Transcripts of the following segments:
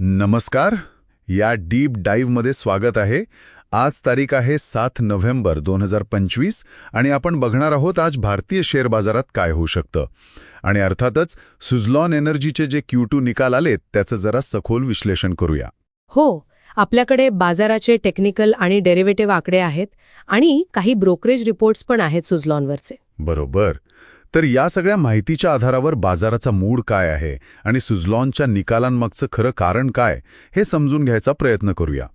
नमस्कार. या डीप डाईव्हमध्ये स्वागत आहे. आज तारीख आहे सात नोव्हेंबर दोन हजार पंचवीस आणि आपण बघणार आहोत आज भारतीय शेअर बाजारात काय होऊ शकतं. आणि अर्थातच सुझलॉन एनर्जीचे जे क्यू टू निकाल आलेत त्याचं जरा सखोल विश्लेषण करूया. हो आपल्याकडे बाजाराचे टेक्निकल आणि डेरिव्हेटिव्ह आकडे आहेत आणि काही ब्रोकरेज रिपोर्ट्स पण आहेत सुझलॉनवरचे. बरोबर. तर या सगळ्या माहितीच्या आधारावर बाजाराचा मूड काय आहे आणि सुझलॉनच्या निकालांमागचं खरं कारण काय हे समजून घ्यायचा प्रयत्न करूया.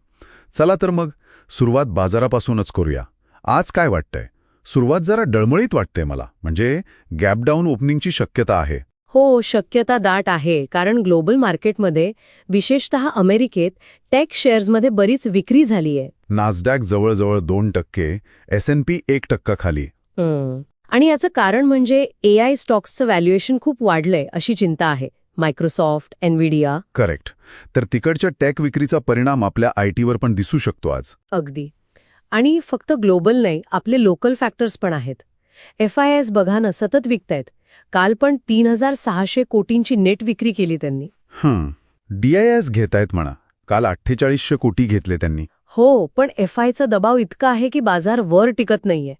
चला तर मग सुरुवात बाजारापासूनच करूया. आज काय वाटतंय? सुरुवात जरा डळमळीत वाटते मला म्हणजे गॅपडाऊन ओपनिंगची शक्यता आहे. हो शक्यता दाट आहे कारण ग्लोबल मार्केटमध्ये विशेषतः अमेरिकेत टेक शेअर्समध्ये बरीच विक्री झाली आहे नासडॅक जवळजवळ दोन टक्के एस एन पी एक टक्का खाली. आणि याचं कारण म्हणजे ए आय स्टॉक्सचं व्हॅल्युएशन खूप वाढलंय अशी चिंता आहे. मायक्रोसॉफ्ट एनविडिया करेक्ट तर तिकडच्या टेक विक्रीचा परिणाम आपल्या आय टीवर पण दिसू शकतो आज. अगदी. आणि फक्त ग्लोबल नाही आपले लोकल फॅक्टर्स पण आहेत. एफ आय एस बघा ना सतत विकतायत. काल पण तीन हजार सहाशे कोटींची नेट विक्री केली त्यांनी. हं. डी आय एस घेतायत म्हणा. काल अठ्ठेचाळीसशे कोटी घेतले त्यांनी. हो पण एफ आयचा दबाव इतका आहे की बाजार वर टिकत नाहीये.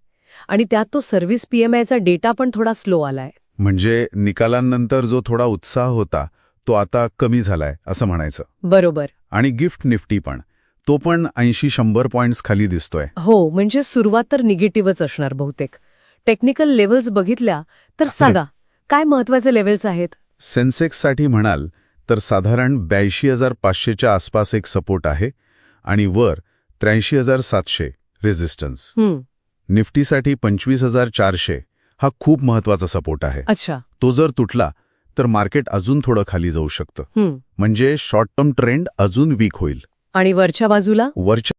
आणि त्यात तो सर्व्हिस पीएमआयचा डेटा पण थोडा स्लो आलाय. म्हणजे निकालांनंतर जो थोडा उत्साह होता तो आता कमी झालाय असं म्हणायचं. बरोबर. आणि गिफ्ट निफ्टी पण तो पण ऐंशी शंभर पॉइंट्स खाली दिसतोय. हो म्हणजे सुरुवात तर निगेटिव्हच असणार बहुतेक. टेक्निकल लेवल्स बघितल्या तर सांगा काय महत्त्वाचे लेवल्स आहेत? सेन्सेक्ससाठी म्हणाल तर साधारण ब्याऐंशी हजार पाचशेच्या आसपास एक सपोर्ट आहे आणि वर त्र्याऐंशी हजार सातशे रेझिस्टन्स निफ्टीसाठी पंचवीस हजार चारशे हा खूप महत्त्वाचा सपोर्ट आहे. अच्छा. तो जर तुटला तर मार्केट अजून थोडं खाली जाऊ शकतं. म्हणजे शॉर्ट टर्म ट्रेंड अजून वीक होईल. आणि वरच्या बाजूला? वरच्या